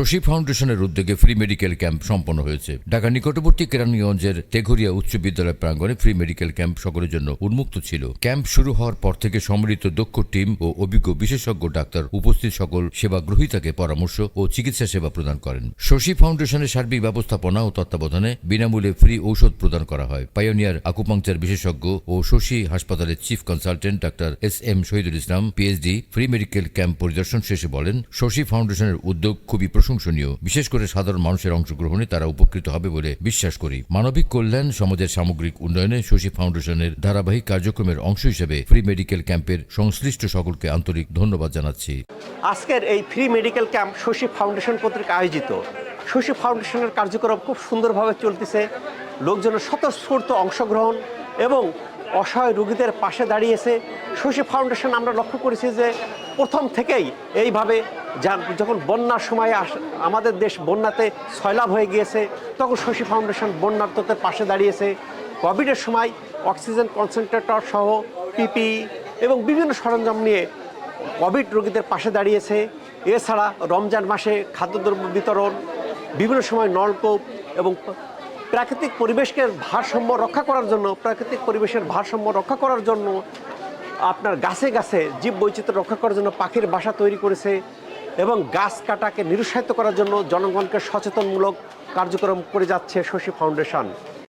শশী ফাউন্ডেশনের উদ্যোগে free medical camp সম্পন্ন হয়েছে। ঢাকা নিকটবর্তী কেরানীগঞ্জের তেঘরিয়া উচ্চ বিদ্যালয় প্রাঙ্গণে ফ্রি মেডিকেল ক্যাম্প সকলের জন্য উন্মুক্ত ছিল। ক্যাম্প শুরু হওয়ার পর থেকে সম্মিলিত দক্ষ টিম ও অভিজ্ঞ বিশেষজ্ঞ ডাক্তার উপস্থিত সকল সেবা গ্রহীতাকে পরামর্শ ও চিকিৎসা সেবা প্রদান করেন। শশী ফাউন্ডেশনের সার্বিক ব্যবস্থাপনা ও তত্ত্বাবধানে বিনামূল্যে ফ্রি ঔষধ প্রদান করা হয়। পাইওনিয়ার আকুপাংচার বিশেষজ্ঞ ও শশী হাসপাতালের chief consultant doctor S M Shahidul Islam, PhD, free medical camp পরিদর্শন শেষে বলেন, শশী ফাউন্ডেশনের উদ্যোগ খুবই প্রশংসনীয়। বিশেষ করে সাধারণ মানুষের অংশগ্রহণে তারা উপকৃত হবে বলে বিশ্বাস করি। মানবিক কল্যাণ সমাজের সামগ্রিক উন্নয়নে শশী ফাউন্ডেশনের ধারাবাহিক কার্যক্রমের অংশ হিসেবে ফ্রি মেডিকেল ক্যাম্পের সংশ্লিষ্ট সকলকে আন্তরিক ধন্যবাদ জানাচ্ছি। আজকের এই free medical camp Shoshi foundation কর্তৃক আয়োজিত। শশী ফাউন্ডেশনের কার্যক্রম খুব সুন্দরভাবে চলতেছে। লোকজনের স্বতঃস্ফূর্ত অংশগ্রহণ এবং অসহায় রোগীদের পাশে দাঁড়িয়েছে। শশী ফাউন্ডেশন আমরা লক্ষ্য করেছি যে প্রথম থেকেই এইভাবে যখন বন্যার সময় আস- আমাদের দেশ বন্যাতে সয়লাভ হয়ে গিয়েছে, তখন শশী ফাউন্ডেশন বন্যার্থদের পাশে দাঁড়িয়েছে। কোভিডের সময় অক্সিজেন কনসেন্ট্রেটর সহ পিপি এবং বিভিন্ন সরঞ্জাম নিয়ে কোভিড রোগীদের পাশে দাঁড়িয়েছে। এছাড়া রমজান মাসে খাদ্যদ্রব্য বিতরণ, বিভিন্ন সময় নলকূপ এবং প্রাকৃতিক পরিবেশকে ভারসাম্য রক্ষা করার জন্য, প্রাকৃতিক পরিবেশের ভারসাম্য রক্ষা করার জন্য আপনার গাছে গাছে জীব বৈচিত্র্য রক্ষা করার জন্য পাখির বাসা তৈরি করেছে এবং গাছ কাটাকে নিরুৎসাহিত করার জন্য জনগণকে সচেতনমূলক কার্যক্রম করে যাচ্ছে শশী ফাউন্ডেশন।